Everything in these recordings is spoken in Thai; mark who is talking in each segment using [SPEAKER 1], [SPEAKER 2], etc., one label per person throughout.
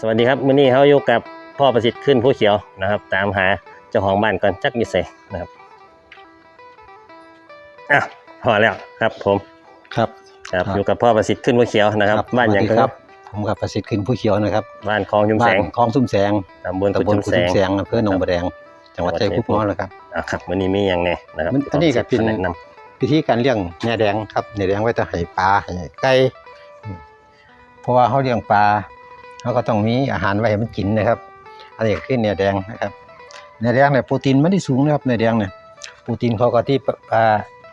[SPEAKER 1] สวัสดีครับมื้อนี้เขาอยู่กับพ่อประสิทธิ์ขึ้นผู้เขียวนะครับ ตามหาเจ้าของบ้านก่อนจักมีเสนะครับอะพอแล้วครับผม
[SPEAKER 2] ครับ
[SPEAKER 1] ครับ
[SPEAKER 2] ครับ
[SPEAKER 1] อยู่กับพ่อประสิทธิ์ขึ้นผู้เขียวนะครับ บ้านหยัง
[SPEAKER 2] สวัสดี
[SPEAKER 1] ครับ
[SPEAKER 2] ผมกับประสิทธิ์ขึ้นผู้เขียวนะครับ
[SPEAKER 1] บ้านคลองชุมแสง
[SPEAKER 2] บ้านคลองซุ่มแสง
[SPEAKER 1] ตำบลกุ
[SPEAKER 2] ตำบล
[SPEAKER 1] ชุม
[SPEAKER 2] กุ
[SPEAKER 1] แส
[SPEAKER 2] ซุ่ม
[SPEAKER 1] ง
[SPEAKER 2] แสงอำเภอหนองบัวแดงจังหวัด
[SPEAKER 1] จั
[SPEAKER 2] ชั
[SPEAKER 1] ง
[SPEAKER 2] ย
[SPEAKER 1] หวัด
[SPEAKER 2] ภูมิ
[SPEAKER 1] ชัยภูมิ
[SPEAKER 2] นะครับ
[SPEAKER 1] อะครับมื้อนี้มีอย่างแน่นะครับ
[SPEAKER 2] มันอันนี้ก็เป็น
[SPEAKER 1] แนะน
[SPEAKER 2] วิธีการเลี้ยงแหนแดงครับแหนแดงไว้จะให้ปลาให้ไก่อืมเพราะว่าเขาเลี้ยงปลาเขาก็ต้องมีอาหารไว้ให้มันกินนะครับ อันนี้ก็คือแหนแดงนะครับแหนแดงเนี่ยโปรตีนมันได้สูงนะครับแหนแดงเนี่ยโปรตีนเขาก็ที่ปลา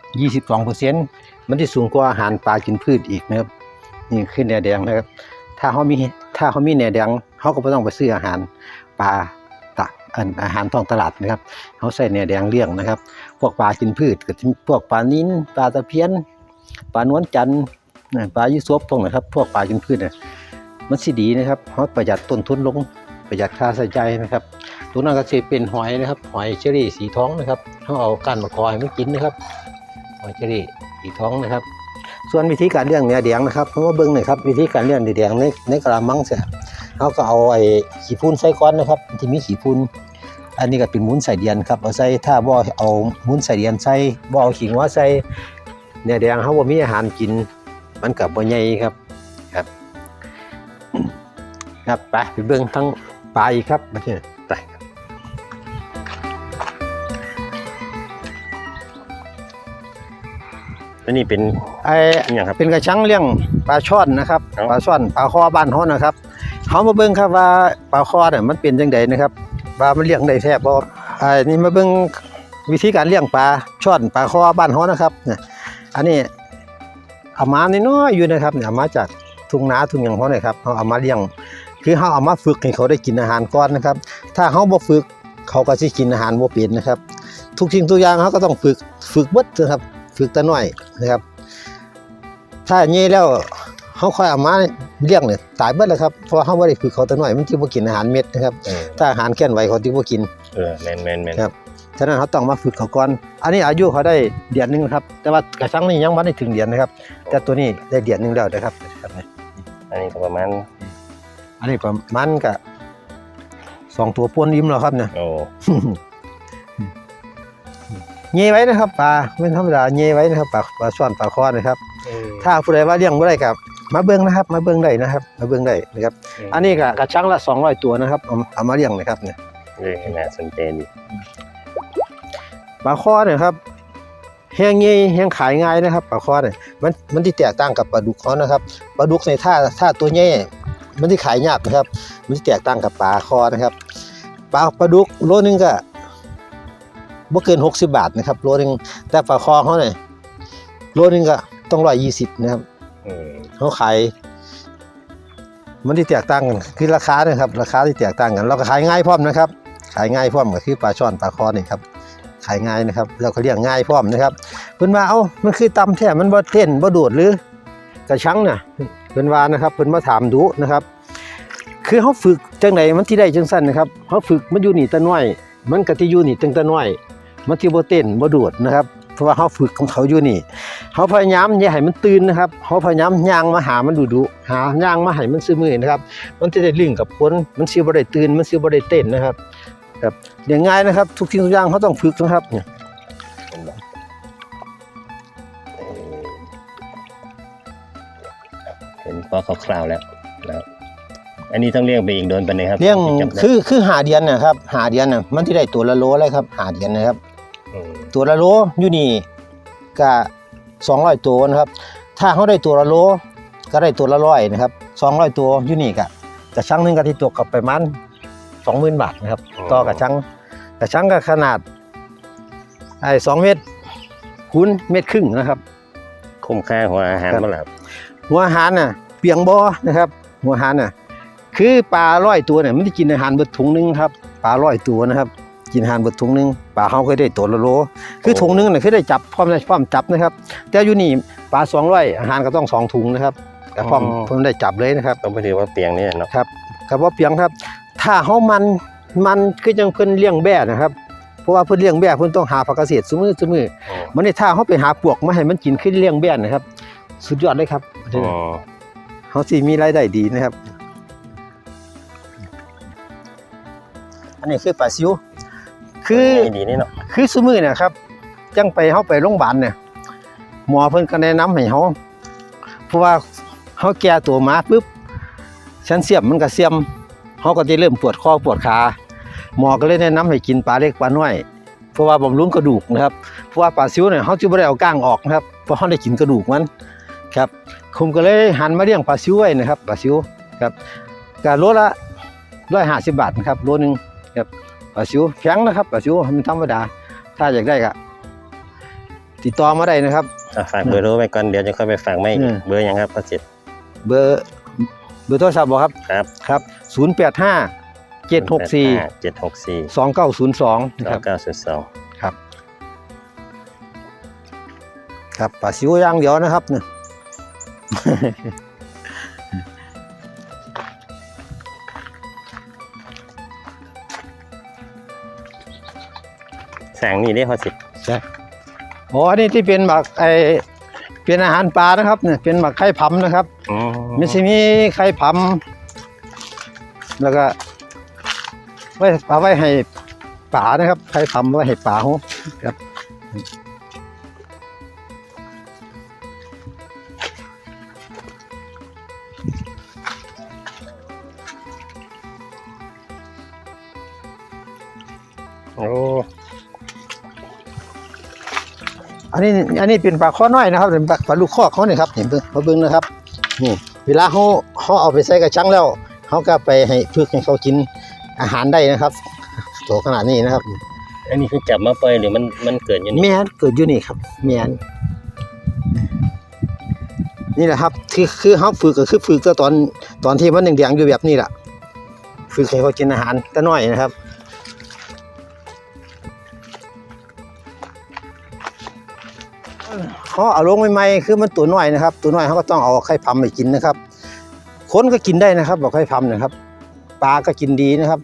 [SPEAKER 2] 22เปอร์เซ็นต์มันที่สูงกว่าอาหารปลากินพืชอีกนะครับนี่คือแหนแดงนะครับ ถ้าเขามีถ้าเขามีแหนแดงเขาก็ไม่ต้องไปซื้ออาหารปลาตะอันอาหารท้องตลาดนะครับเขาใส่แหนแดงเลี้ยงนะครับ พวกปลากินพืชก็จะมีพวกปลานิ้นปลาตะเพียนปลานวลจันทร์ปลายุสบพวกนะครับ พวกปลากินพืชเนี่ยมันสิดีนะครับเขาประหยัดต้นทุนลงประหยัดค่าใช้จ่ายนะครับตัวนั้นก็จะเป็นหอยนะครับ หอยเชอรี่สีท้องนะครับเขาเอาก้านมะกอยมันกินนะครับ หอยเชอรี่สีท้องนะครับ ส่วนวิธีการเลี้ยงเนื้อแดงนะครับเพราะว่าเบิ้งหน่อยครับวิธีการเลี้ยงเนื้อแดงในในกระมังเสียเขาก็เอาไอ้ขี้พุ่นใส่ก้อนนะครับ ที่มีขี้พุ่นอันนี้ก็เป็นมุ้นใส่เดียนครับเอาใส่ถ้าบ่เอามุ้นใส่เดียนใส่บ่เอาขิงว่าใส่เนื้อแดงเขาบ่มีอาหารกิน มันกับบ่ใหญ่ครับครับ ครับไปไปเบิ่งทั้งปลาอีกครับมาเถ อะไปำ
[SPEAKER 1] อันนี้เป็น
[SPEAKER 2] ไอ้
[SPEAKER 1] อหย่างครับ
[SPEAKER 2] เป็นกระชังเลี้ยงปลาช่อนนะครับ
[SPEAKER 1] ครับ
[SPEAKER 2] ปลาช่อนปลาคอบ้านเฮานะครับเฮามาเบิ่งครับว่าปลาคอเนี่ยมันเป็นจังไดนะครับ ว่ามันเลี้ยงได้แท้บ่ไอ้นี่มาเบิ่งวิธีการเลี้ยงปลาช่อนปลาคอบ้านเฮานะครับเนี่ยอันนี้เอามาน้อยๆอยู่นะครับเนี่ยเอามาจากทุ่งนาทุ่งหยังเฮาเนี่ยครับเฮาเอามาเลี้ยง คือเฮาเอามาฝึกให้เขาได้กินอาหารก่อนนะครับ ถ้าเฮาบ่ฝึกเขาก็สิกินอาหารบ่เป็นนะครับ ทุกสิ่งทุกอย่างเฮาก็ต้องฝึกฝึกเบิดนะครับ ฝึกแต่น้อยนะครับ ถ้าอย่างนี้แล้วเขาค่อยเอามาเลี้ยงเนี่ยตายเบิดแล้วครับเพราะว่าเขาไม่ได้ฝึกเขาแต่น้อยมันที่บ่กินอาหารเม็ดนะครับ
[SPEAKER 1] เออ
[SPEAKER 2] ถ้าอาหารแค่นไหวเขาที่บ่กิน
[SPEAKER 1] เออแมนแมนแมน
[SPEAKER 2] ครับ ฉะนั้นเขาต้องมาฝึกเขาก่อน อันนี้อายุเขาได้เดือนหนึงครับ แต่ว่ากระชังนี่ยังไม่ได้ถึงเดือนนะครับ แต่ตัวนี้ได้เดือนหนึงแล้วนะครับครับ
[SPEAKER 1] อันนี้ก็ประมาณ
[SPEAKER 2] อันนี้ประมาณกับสองตัวป้วนยิ้มแล้วครับเนี่ย
[SPEAKER 1] โอ้
[SPEAKER 2] เยไว้นะครับปลาไม่ธรรมดาเยไว้นะครับปลาปลาช่อนปลาคอนะครับ ถ้าผู้ใดว่าเลี้ยงบ่ได้ครับมาเบิ่งนะครับ มาเบิ่งได้นะครับ มาเบิ่งได้นะครับ อันนี้ก็กระชังละ200ตัวนะครับเอาเอามาเลี้ยงนะครับเนี่ย
[SPEAKER 1] เออน่าสนใจดี
[SPEAKER 2] ปลาคอเนี่ยครับแห้งใหญ่แห้งขายง่ายนะครับปลาคอเนี่ยมันมันที่แตกต่างกับปลาดุกเขานะครับปลาดุกในถ้าถ้าตัวใหญ่มันที่ขายยากนะครับ มันที่แตกต่างกับปลาคอนะครับปลาปลาดุกโลนึงก็ บ่เกิน 60 บาทนะครับโลนึงแต่ปลาคอเขาเนี่ยโลนึงก็ต้อง120นะครับ
[SPEAKER 1] เออ
[SPEAKER 2] เขาขายมันที่แตกต่างกันคือราคาเนี่ยครับ ราคาที่แตกต่างกัน เราก็ขายง่ายพร้อมนะครับ ขายง่ายพร้อมก็คือปลาช่อนปลาคอนี่ครับขายง่ายนะครับแล้วก็เลี้ยงง่ายพร้อมนะครับเพิ่นว่าเอ้ามันคือตำแท้มันบ่เต้นบ่โดดหรือกระชังน่ะเพิ่นว่านะครับเพิ่นมาถามดูนะครับ คือเขาฝึกจังไดมันที่ได้จังซั่นนะครับเขาฝึกมันอยู่นี่แต่น้อย มันก็ที่อยู่นี่ตั้งแต่น้อย มันที่บ่เต้นบ่โดดนะครับ เพราะว่าเขาฝึกของเขาอยู่นี่เขาพยายามอย่าให้มันตื่นนะครับเขาพยายามย่างมาหามันดูดูหาย่างมาให้มันซื้อมือนะครับ มันจะได้ลิงก์กับคนมันสิบ่ได้ตื่นมันสิบ่ได้เต้นนะครับครับอย่างง่ายนะครับ ทุกสิ่งทุกอย่างเขาต้องฝึกนะครับเนี่ย
[SPEAKER 1] เป็นแบบเออเห็นพอคร่าวๆแล้วแล้วอันนี้ต้องเลี้ยงไปอีกโดนไปเลยครับ
[SPEAKER 2] เรื่อง
[SPEAKER 1] จับได้
[SPEAKER 2] คือคือหาเดียนนะครับหาเดียนน่ะมันที่ได้ตัวละโลเลยครับหาเดียนนะครับ
[SPEAKER 1] ม
[SPEAKER 2] ตัวละโลอยู่นี่ก็200ตัวนะครับ ถ้าเขาได้ตัวละโลก็ได้ตัวละร้อยนะครับ200ตัวอยู่นี่ก็กระชังหนึงก็ที่ตกกับไปมัน20,000บาทนะครับต่อกระชังกระชังก็ขนาดไอ้2เมตรคูณเมตรครึ่งนะครับ
[SPEAKER 1] คุ้มค่าหัวอาหาร
[SPEAKER 2] ครับ
[SPEAKER 1] เมื่อไหร่ครับ
[SPEAKER 2] หัวอาหารน่ะเปียงบ่นะครับ หัวอาหารน่ะคือปลาร้อยตัวเนี่ยมันจะกินอาหารเบิดถุงหนึงครับปลาร้อยตัวนะครับ กินอาหารเบิดถุงหนึงปลาเฮาเคยได้ตัวละโล คือถุงหนึงน่ะคือได้จับพร้อมได้พร้อมจับนะครับ แต่อยู่นี่ปลา200อาหารก็ต้องสองถุงนะครับก็พร้อมพร้อมได้จับเลยนะครับ
[SPEAKER 1] ต้องไปถือว่าเตียงนี่เนาะ
[SPEAKER 2] ครับกับว่าเพียงครับ ถ้าเฮามันมันคือจังเพิ่นเลี้ยงแบะนะครับเพราะว่าเพิ่นเลี้ยงแบะเพิ่นต้องหาผักเกษตรซุมื้อซุมื้อ
[SPEAKER 1] อ๋อ
[SPEAKER 2] มันนี่ถ้าเฮาไปหาปลวกมาให้มันกินคือเลี้ยงแบะนะครับ สุดยอดเลยครับ
[SPEAKER 1] อ๋อ
[SPEAKER 2] เฮาสิมีรายได้ดีนะครับ อันนี้คือปลาซิว คือ
[SPEAKER 1] ไม่ดีนี่เนาะ
[SPEAKER 2] คือซุมื้อเนี่ยครับจังไปเฮาไปโรงพยาบาลเนี่ยหมอเพิ่นก็แนะนำให้เฮาเพราะว่าเฮาแก่ตัวมาปุ๊บแคลเซียมมันก็เสื่อมเฮาก็จะเริ่มปวดคอปวดขาหมอก็เลยแนะนำให้กินปลาเล็กปลาน้อยเพราะว่าบำรุงกระดูกนะครับเพราะว่าปลาซิวเนี่ยเฮาสิบ่ได้เอาก้างออกนะครับเพราะเฮาได้กินกระดูกมันครับผมก็เลยหันมาเลี้ยงปลาซิวไว้นะครับปลาซิวครับก็โลละ150บาทนะครับโลหนึงครับ ปลาซิวแพงนะครับปลาซิวมันธรรมดา ถ้าอยากได้ก็ติดต่อมาได้นะครับ
[SPEAKER 1] อะฝากเบอร์โทรไว้ก่อนเดี๋ยวจะค่อยไปฝากไม่
[SPEAKER 2] อืม
[SPEAKER 1] เบอร์หยังครับประสิทธิ์
[SPEAKER 2] เบอร์เบอร์โทรศัพท์บ่ครับ
[SPEAKER 1] ครับ
[SPEAKER 2] ครับ085 764
[SPEAKER 1] เจ็ดหกสี่
[SPEAKER 2] 2902
[SPEAKER 1] เก้า
[SPEAKER 2] นะครับ
[SPEAKER 1] เก้าศูนย์สอง
[SPEAKER 2] ครับครับปลาซิวอย่างเดียวนะครับเนี่ย
[SPEAKER 1] แสงนี่ได้พอสิทธิ์
[SPEAKER 2] ใช่โอ้อันนี้ที่เป็นหมักไอเป็นอาหารปลานะครับเนี่ยเป็นหมักไข่ผำนะครับ
[SPEAKER 1] อ๋อ
[SPEAKER 2] มันจะมีไข่ผำแล้วก็ไว้ปลาไว้ให้ปลานะครับไข่ผำไว้ให้ปลาเขาครับ นนี้อันนี้เป็นปลาข้อน้อยนะครับเป็นปลาปลาลูกข้อเขาเนี่ยครับเห็นเบิ่งมาเบิ่งนะครับนี่เวลาเขาเขาเอาไปใส่กระชังแล้วเขาก็ไปให้พึกให้เขากินอาหารได้นะครับตัวขนาดนี้นะครับ
[SPEAKER 1] อันนี้คือจับมาปล่อยหรือมันมันเกิดอยู่นี่
[SPEAKER 2] แม่นเกิดอยู่นี่ครับแม่นนี่แหละครับคือคือเขาฝึกก็คือฝึกก็ตอนตอนที่มันแดงๆอยู่แบบนี้แหละฝึกให้เขากินอาหารแต่น้อยนะครับ เขาเอาลงใหม่ๆคือมันตัวน้อยนะครับ ตัวน้อยเขาก็ต้องเอาไข่พำไปกินนะครับคนก็กินได้นะครับบอกไข่พำนะครับปลาก็กินดีนะครับ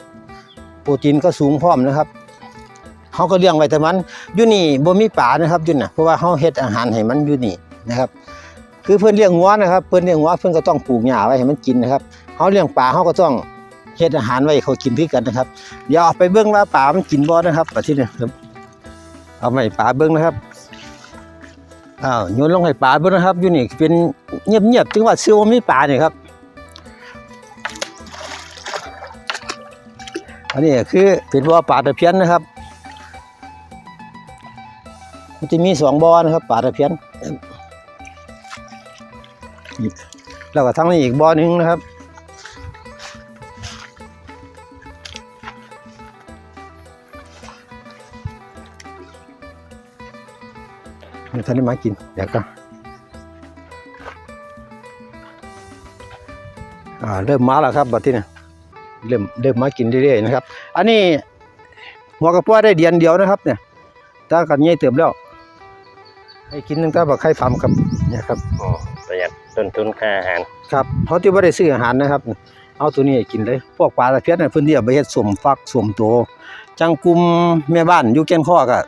[SPEAKER 2] โปรตีนก็สูงพร้อมนะครับเขาก็เลี้ยงไว้แต่มันอยู่นี่บ่มีปลานะครับยู่น่ะเพราะว่าเขาเฮ็ดอาหารให้มันอยู่นี่นะครับ คือเพิ่อนเลี้ยงงัวนะครับ เพิ่อนเลี้ยงงัวเพิ่อนก็ต้องปลูกหญ้าไว้ให้มันกินนะครับเขาเลี้ยงปลาเขาก็ต้องเฮ็ดอาหารไว้ให้เขากินคือกันนะครับเดี๋ยวเอาไปเบิ่งว่าปลามันกินบ่นะครับบัดทีนี้ครับเอาไปปลาเบิ่งนะครับ อ้าวโยนลงให้ปลาเบิ่งนะครับอยู่นี่เป็นเงียบๆถึงว่าชื่อว่ามีปลานี่ครับ อันนี้คือเป็นบ่อปลาตะเพียนนะครับมันจะมีสองบ่อนะครับปลาตะเพียนแล้วก็ทั้งนี้อีกบ่อหนึงนะครับ มันท่านได้มากิน เดี๋ยวก็อ่าเริ่มมาแล้วครับบัดที่นี่เริ่มเริ่มมากินเรื่อยๆนะครับ อันนี้หัวกระป๋อได้เดือนเดียวนะครับ เนี่ยถ้ากันใหญ่เติบแล้วให้กินตั้งแต่บักไข่ฟาร์มครับเนี่ยครับ
[SPEAKER 1] อ๋อประหยัดต้นทุนค่าอาหาร
[SPEAKER 2] ครับเขาที่ว่าได้ซื้ออาหารนะครับ เอาตัวนี้ให้กินเลย พวกปลาตะเพียนในพื้นที่เอาไปเฮ็ดสมฟักสมโตจังกลุ่มแม่บ้านอยู่แก่นข้อก็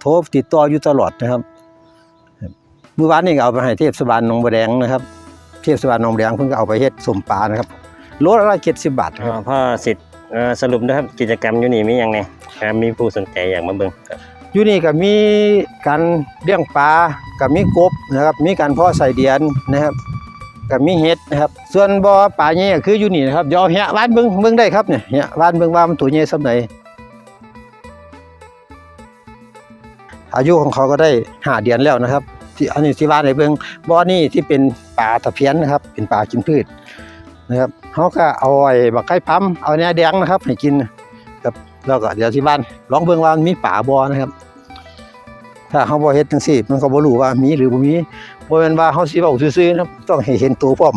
[SPEAKER 2] โทรติดต่ออยู่ตลอดนะครับ เมื่อวานนี้ก็เอาไปให้เทศบาลหนองบัวแดงนะครับ เทศบาลหนองบัวแดงเพิ่งก็เอาไปเฮ็ดสมปลานะครับโลละ70บาทค
[SPEAKER 1] อ๋อ
[SPEAKER 2] รับ
[SPEAKER 1] พ่อสิทธิ์เอ่อสรุปนะครับกิจกรรมอยู่นี่มีหยังไงครับมีผู้สนใจอยากมาเบิ่งครับ
[SPEAKER 2] อยู่นี่ก็มีการเลี้ยงปลากับมีกบนะครับมีการเพาะใส่เดือนนะครับกับมีเห็ดนะครับ ส่วนบ่อปลาเนี่ยคืออยู่นี่นะครับเดี๋ยวเอาเหี้ยว่านเบิ่งเบิ่งได้ครับเนี่ยเหี้ยว่านเบิ่งว่ามันตัวใหญ่ส่ำใดอายุของเขาก็ได้ห้าเดือนแล้วนะครับ ที่อันนี้ที่ว่านให้เบิ่งบ่อนี่ที่เป็นปลาตะเพียนนะครับ เป็นปลากินพืชนะครับเขาก็เอาไอ้บักไข่พัมเอาแหนแดงนะครับ ให้กินครับแล้วก็เดี๋ยวที่บ้านลองเบิ่งว่ามันมีปลาบ่นะครับ ถ้าเขาบ่เฮ็ดจังซี่ มันก็บ่รู้ว่ามีหรือบ่มีบ่แม่นว่าเฮาสิเว้าซื่อๆนะครับต้องให้เห็นตัวพร้อม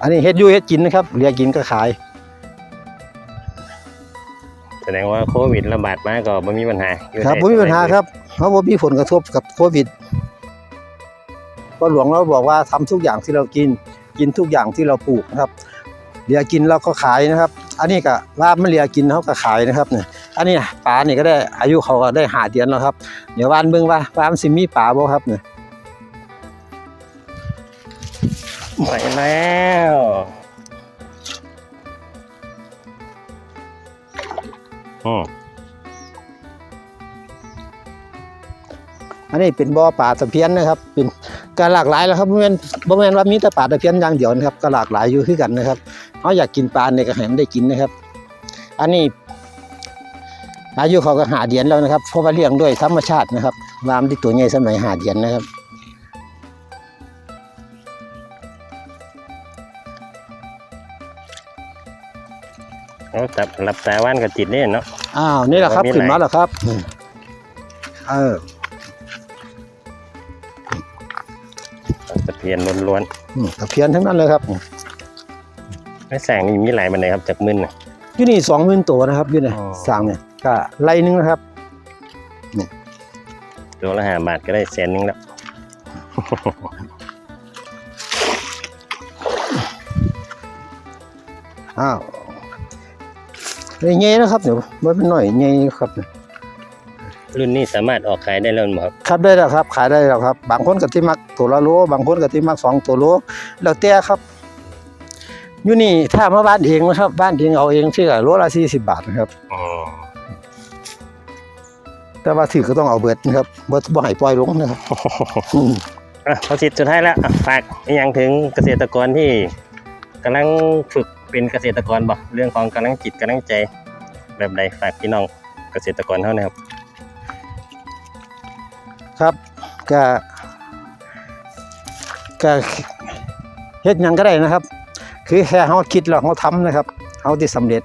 [SPEAKER 2] อันนี้เฮ็ดอยู่เฮ็ดกินนะครับเรียกกินก็ขาย
[SPEAKER 1] แสดงว่าโควิดระบาดมาก็บ่มีปัญหาอยู่
[SPEAKER 2] ครับ
[SPEAKER 1] ได้
[SPEAKER 2] บ่มีปัญหาครับ เพราะบ่มีผลกระทบกับโควิดเพราะหลวงเราบอกว่าทำทุกอย่างที่เรากิน กินทุกอย่างที่เราปลูกนะครับเหลือกินเราก็ขายนะครับ อันนี้ก็ว่ามันเหลือกินเขาก็ขายนะครับเนี่ยอันนี้ปลานี่ก็ได้อายุเขาก็ได้หาเดือนแล้วครับ เดี๋ยววานเบิ่งว่าว่ามันสิมีปลาบ่ครับเนี่ย
[SPEAKER 1] ไปแล้วอืม
[SPEAKER 2] อันนี้เป็นบ่อปลาตะเพียนนะครับ เป็นก็หลากหลายแล้วครับบ่แม่นบ่แม่นว่ามีแต่ปลาตะเพียนอย่างเดียวนะครับก็หลากหลายอยู่คือกันนะครับเขาอยากกินปลาเนี่ยก็ให้มันได้กินนะครับ อันนี้ อายุเขาก็หาเดือนแล้วนะครับเพราะว่าเลี้ยงด้วยธรรมชาตินะครับวามที่ตัวใหญ่สมัยหาเดือนนะครับ
[SPEAKER 1] เอาตับรับตาว่านกับจิตเนี่ยเนาะ
[SPEAKER 2] อ้าวนี่แหละครับ
[SPEAKER 1] มีหลาย
[SPEAKER 2] ขึ้นมาแล้วครับอืมเออ
[SPEAKER 1] พียนล้วน
[SPEAKER 2] อืมตะเพียนทั้งนั้นเลยครับ
[SPEAKER 1] ๆไม่แสงนี่มีหลายมันเลยครับจากมึนน่ะ
[SPEAKER 2] อยู่นี่สองหมื่นตัวนะครับอยู่นี่
[SPEAKER 1] อ๋อ
[SPEAKER 2] สร้างเนี่ยก็ไล่หนึงนะครับ
[SPEAKER 1] ตัวละห้าบาทก็ได้แสนหนึงแล้ว
[SPEAKER 2] อ้าวเงี้ยนะครับเดี๋ยวมันเป็นหน่อยเงี้ยครับ
[SPEAKER 1] รุ่นนี้สามารถออกขายได้แล้วมั้งครับ
[SPEAKER 2] ครับได้แล้วครับ ขายได้แล้วครับ บางคนก็ที่มักตัวละโลบางคนก็ที่มักสองตัวโลแล้วแต่ครับอยู่นี่ถ้ามาบ้านเองนะครับ บ้านเองเอาเองชื่อโลละสี่สิบบาทนะครับ
[SPEAKER 1] อ๋อ
[SPEAKER 2] แต่ว่าถือก็ต้องเอาเบิดนะครับบ่บ่ให้ปล่อยลงนะครับอืม
[SPEAKER 1] อะพอสิทธิ์สุดท้ายแล้วอะฝากอหย่างถึงเกษตรกรที่กำลังฝึกเป็นเกษตรกรบ่เรื่องของกำลังจิตกำลังใจ แบบใดฝากพี่น้องเกษตรกรเท่านะครับ
[SPEAKER 2] ครับก็ก็เฮ็ดยังก็ได้นะครับ คือแค่เฮาคิดแล้วเฮาทำนะครับเฮาที่สำเร็จ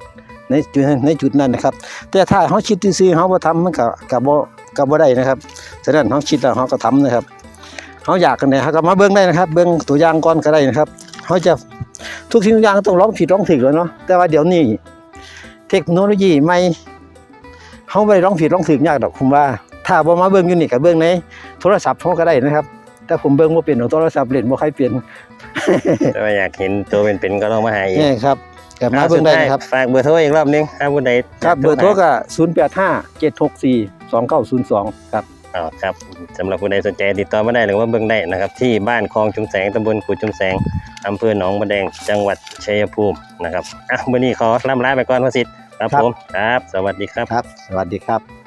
[SPEAKER 2] ในจุดในจุดนั้นนะครับ แต่ถ้าเฮาคิดซื่อเฮาบ่ทำมันก็ก็บ่ก็บ่ได้นะครับฉะนั้นเฮาคิดแล้วเฮาก็ทำนะครับเฮาอยากกันเนี่ยเฮาก็มาเบิ่งได้นะครับ เบิ่งตัวอย่างก่อนก็ได้นะครับเฮาจะทุกสิ่งทุกอย่างต้องลองผิดลองถูกแล้วเนาะแต่ว่าเดี๋ยวนี้เทคโนโลยีใหม่เฮาบ่ได้องผิดลองถูกยากดอกผมว่า ถ้าบ่มาเบิ่งอยู่นี่ก็เบิ่งในโทรศัพท์เฮาก็ได้นะครับ แต่ผมเบิ่งบ่เป็นของโทรศัพท์เล่นบ่ค่อยเป็น
[SPEAKER 1] แต่ว่าอยากเห็นตัวเป็นๆก็ต้องมาหาเอง
[SPEAKER 2] นี่ครับก็มาเบิ่งได้นะครับ
[SPEAKER 1] ฝากเบอร์โทรอีกรอบนึงถ้าผู้ใด
[SPEAKER 2] ครับเบอร์โทรก็0857642902ครับ
[SPEAKER 1] อ๋อครับสำหรับผู้ใดสนใจติดต่อมาได้หรือว่าเบิ่งได้นะครับ ที่บ้านคลองชุมแสงตำบลกุดชุมแสงอำเภอหนองบัวแดงจังหวัดชัยภูมินะครับอะมื้อนี้ขอล่ำลาไปก่อนพระสิทธิ์ครับผมครับ สวัสดีครับ
[SPEAKER 2] ครับ สวัสดีครับ